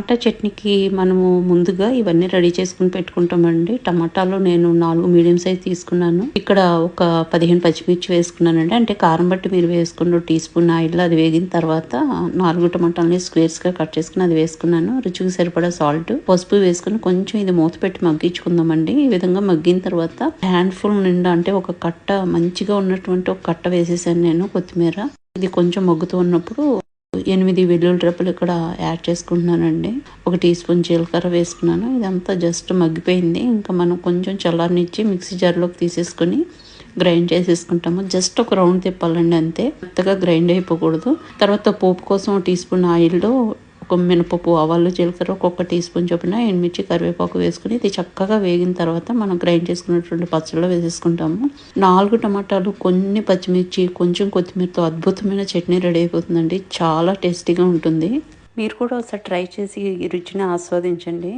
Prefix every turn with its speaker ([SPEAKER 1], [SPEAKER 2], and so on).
[SPEAKER 1] టమాటా చట్నీకి మనము ముందుగా ఇవన్నీ రెడీ చేసుకుని పెట్టుకుంటామండి. టమాటాలు నేను నాలుగు మీడియం సైజ్ తీసుకున్నాను. ఇక్కడ ఒక పదిహేను పచ్చిమిర్చి వేసుకున్నానండి. అంటే కారం బట్టి మీరు వేసుకున్న టీ స్పూన్ ఆయిల్ అది వేగిన తర్వాత నాలుగు టమాటాలని స్క్వేర్స్గా కట్ చేసుకుని అది వేసుకున్నాను. రుచికి సరిపడా సాల్ట్ పసుపు వేసుకుని కొంచెం ఇది మూత పెట్టి మగ్గించుకుందామండి. ఈ విధంగా మగ్గిన తర్వాత హ్యాండ్ ఫుల్ నిండా అంటే ఒక కట్ట మంచిగా ఉన్నటువంటి ఒక కట్ట వేసేసాను నేను కొత్తిమీర. ఇది కొంచెం మగ్గుతూ ఉన్నప్పుడు ఎనిమిది వెల్లుల్లి రెప్పలు ఇక్కడ యాడ్ చేసుకుంటున్నానండి. ఒక టీ స్పూన్ జీలకర్ర వేసుకున్నాను. ఇదంతా జస్ట్ మగ్గిపోయింది. ఇంకా మనం కొంచెం చల్లారనిచ్చి మిక్సీ జార్లోకి తీసేసుకొని గ్రైండ్ చేసేసుకుంటాము. జస్ట్ ఒక రౌండ్ తిప్పాలండి అంతే. మెత్తగా గ్రైండ్ అయిపోకూడదు. తర్వాత పోపు కోసం టీ స్పూన్ ఆయిల్లో ఒక మినపప్పు ఆవాలు జీలకర్ర ఒక్కొక్క టీ స్పూన్ చొప్పున ఎండుమిర్చి కరివేపాకు వేసుకుని ఇది చక్కగా వేగిన తర్వాత మనం గ్రైండ్ చేసుకున్నటువంటి పచ్చడిలో వేసేసుకుంటాము. నాలుగు టమాటాలు కొన్ని పచ్చిమిర్చి కొంచెం కొత్తిమీరతో అద్భుతమైన చట్నీ రెడీ అయిపోతుందండి. చాలా టేస్టీగా ఉంటుంది. మీరు కూడా ఒకసారి ట్రై చేసి ఈ రుచిని ఆస్వాదించండి.